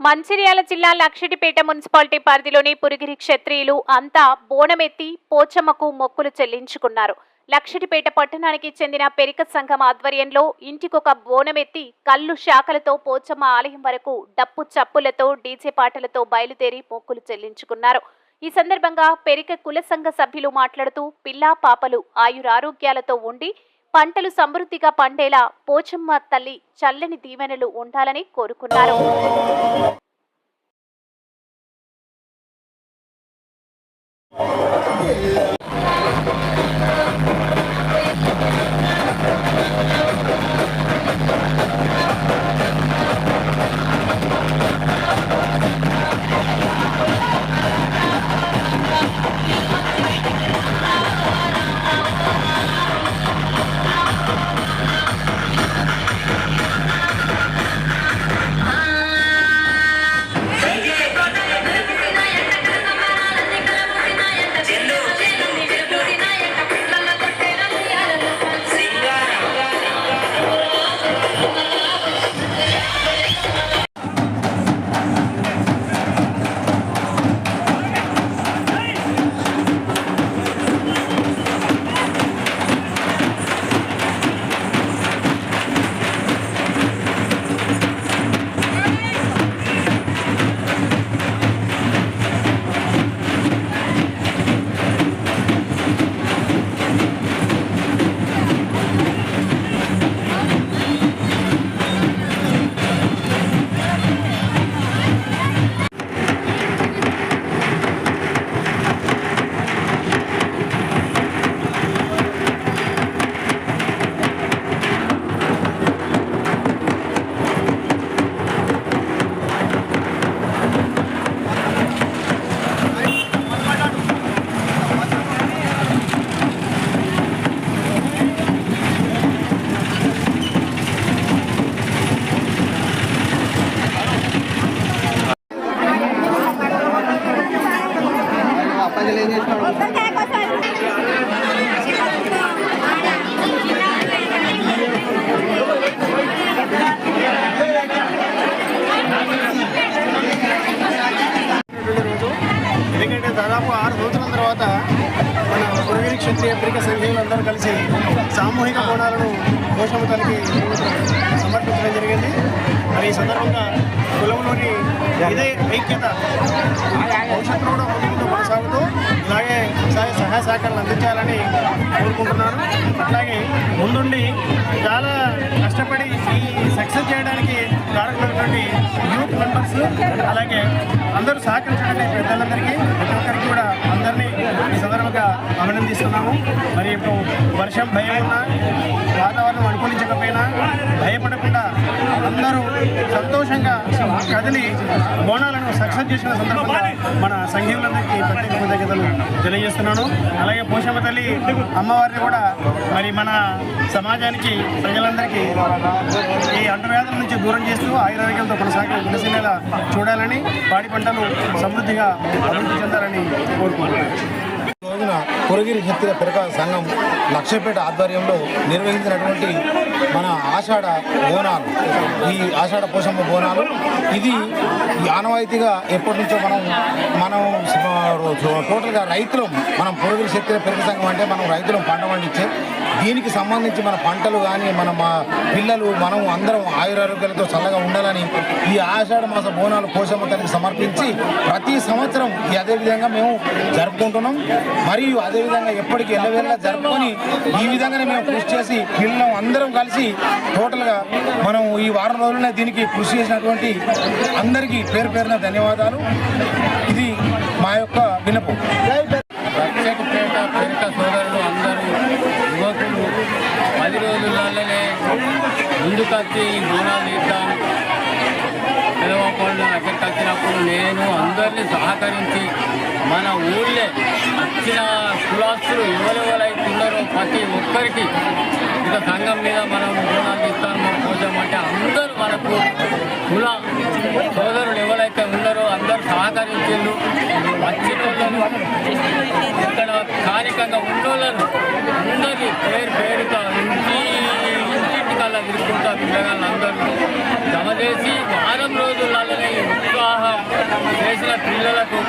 మంచిర్యాల జిల్లా లక్షిటిపేట మున్సిపాలిటీ పరిధిలోని పురిగిరి క్షత్రియులు అంతా బోనమెత్తి పోచమ్మకు మొక్కులు చెల్లించుకున్నారు. లక్షిటిపేట పట్టణానికి చెందిన పెరిక సంఘం ఆధ్వర్యంలో ఇంటికొక బోనమెత్తి కళ్ళు శాఖలతో పోచమ్మ ఆలయం వరకు డప్పు చప్పులతో డీజే పాటలతో బయలుదేరి మొక్కులు చెల్లించుకున్నారు. ఈ సందర్భంగా పెరిక కుల సంఘ సభ్యులు మాట్లాడుతూ పిల్లా పాపలు ఆయురారోగ్యాలతో ఉండి పంటలు సమృద్ధిగా పండేలా పోచమ్మ తల్లి చల్లని దీవెనలు ఉండాలని కోరుకున్నారు. దాదాపు ఆరు రోజుల తర్వాత మన పురగిరి క్షత్రియ ప్రిక సంఘీయులందరూ కలిసి సామూహిక బోనాలను పోషమ్మ తల్లికి సమర్పించడం జరిగింది. మరి ఈ సందర్భంగా కులంలోని ఇదే ఐక్యత భవిష్యత్తులో కూడా ముందుకు కొనసాగుతూ ఇలాగే సహాయ సహాయ సహకారాలు అందించాలని కోరుకుంటున్నాను. అట్లాగే ముందుండి చాలా కష్టపడి ఈ సక్సెస్ చేయడానికి కారకులైనటువంటి యూత్ మెంబర్స్ అలాగే అందరూ సహకరించడానికి పెద్దలందరికీ ప్రతి ఒక్కరికి కూడా అందరినీ ఈ సందర్భంగా అభినందిస్తున్నాము. మరి ఇప్పుడు వర్షం భయం ఉన్న వాతావరణం అనుకూలించకపోయినా అందరూ సంతోషంగా కదిలి బోనాలను సక్సెస్ చేసిన సందర్భంగా మన సంఘీయులందరికీ ప్రత్యేక కృతజ్ఞతలు తెలియజేస్తున్నాను. అలాగే పోషమ్మ తల్లి అమ్మవారిని కూడా మరి మన సమాజానికి ప్రజలందరికీ ఈ అంటువ్యాధుల నుంచి దూరం చేస్తూ ఆయురారోగ్యంతో కొనసాగే గుణశీలేలా చూడాలని పాడి పంటలు సమృద్ధిగా అభివృద్ధి చెందాలని కోరుకుంటున్నాను. రోజున పురగిరి క్షత్రియ పిరక సంఘం లక్ష్యపేట ఆధ్వర్యంలో నిర్వహించినటువంటి మన ఆషాఢ బోనాలు ఈ ఆషాఢ పోషమ్మ బోనాలు. ఇది ఆనవాయితీగా ఎప్పటి నుంచో మనం మనం టోటల్గా రైతులం మనం పురగిరి శక్తిని పిరక సంఘం అంటే మనం రైతులం పంట పండించే. దీనికి సంబంధించి మన పంటలు కానీ మన మా పిల్లలు మనం అందరం ఆయురారోగ్యాలతో చల్లగా ఉండాలని ఈ ఆషాఢ మాస బోనాలు పోషమ్మ తనకి సమర్పించి ప్రతి సంవత్సరం ఈ అదేవిధంగా మేము జరుపుకుంటున్నాం. మరియు అదేవిధంగా ఎప్పటికీ ఎల్లవేళ జరుపుకొని ఈ విధంగానే మేము కృషి చేసి పిల్లలు అందరం కలిసి టోటల్గా మనం ఈ వారం రోజులనే దీనికి కృషి చేసినటువంటి అందరికీ పేరు పేరున ధన్యవాదాలు. ఇది మా యొక్క వినపు ప్రత్యేకపేట పేరిట సోదరులు అందరూ యువకులు పది రోజులలోనే ముందుకొచ్చి ఈ తీద్దాం పిలవకుండా ఎక్కడికి వచ్చినప్పుడు నేను అందరినీ సహకరించి మన ఊళ్ళే వచ్చిన కులాస్తులు ఎవరెవరైతే ప్రతి ఒక్కరికి ఇక సంఘం మీద మనం రుణాలు ఇస్తాము మనం పోసామంటే అందరూ మనకు కుల సోదరులు ఎవరైతే ఉన్నారో అందరూ సహకరించిండు వచ్చిన ఇక్కడ స్థానికంగా ఉన్నోళ్ళను అందరి పేరు పేరుతో ఇంటి ఇంటింటికల్లా తీసుకుంటా పిల్లగాళ్ళు అందరూ జమ చేసి వారం రోజులలోనే ఉత్సాహం చేసిన పిల్లలకు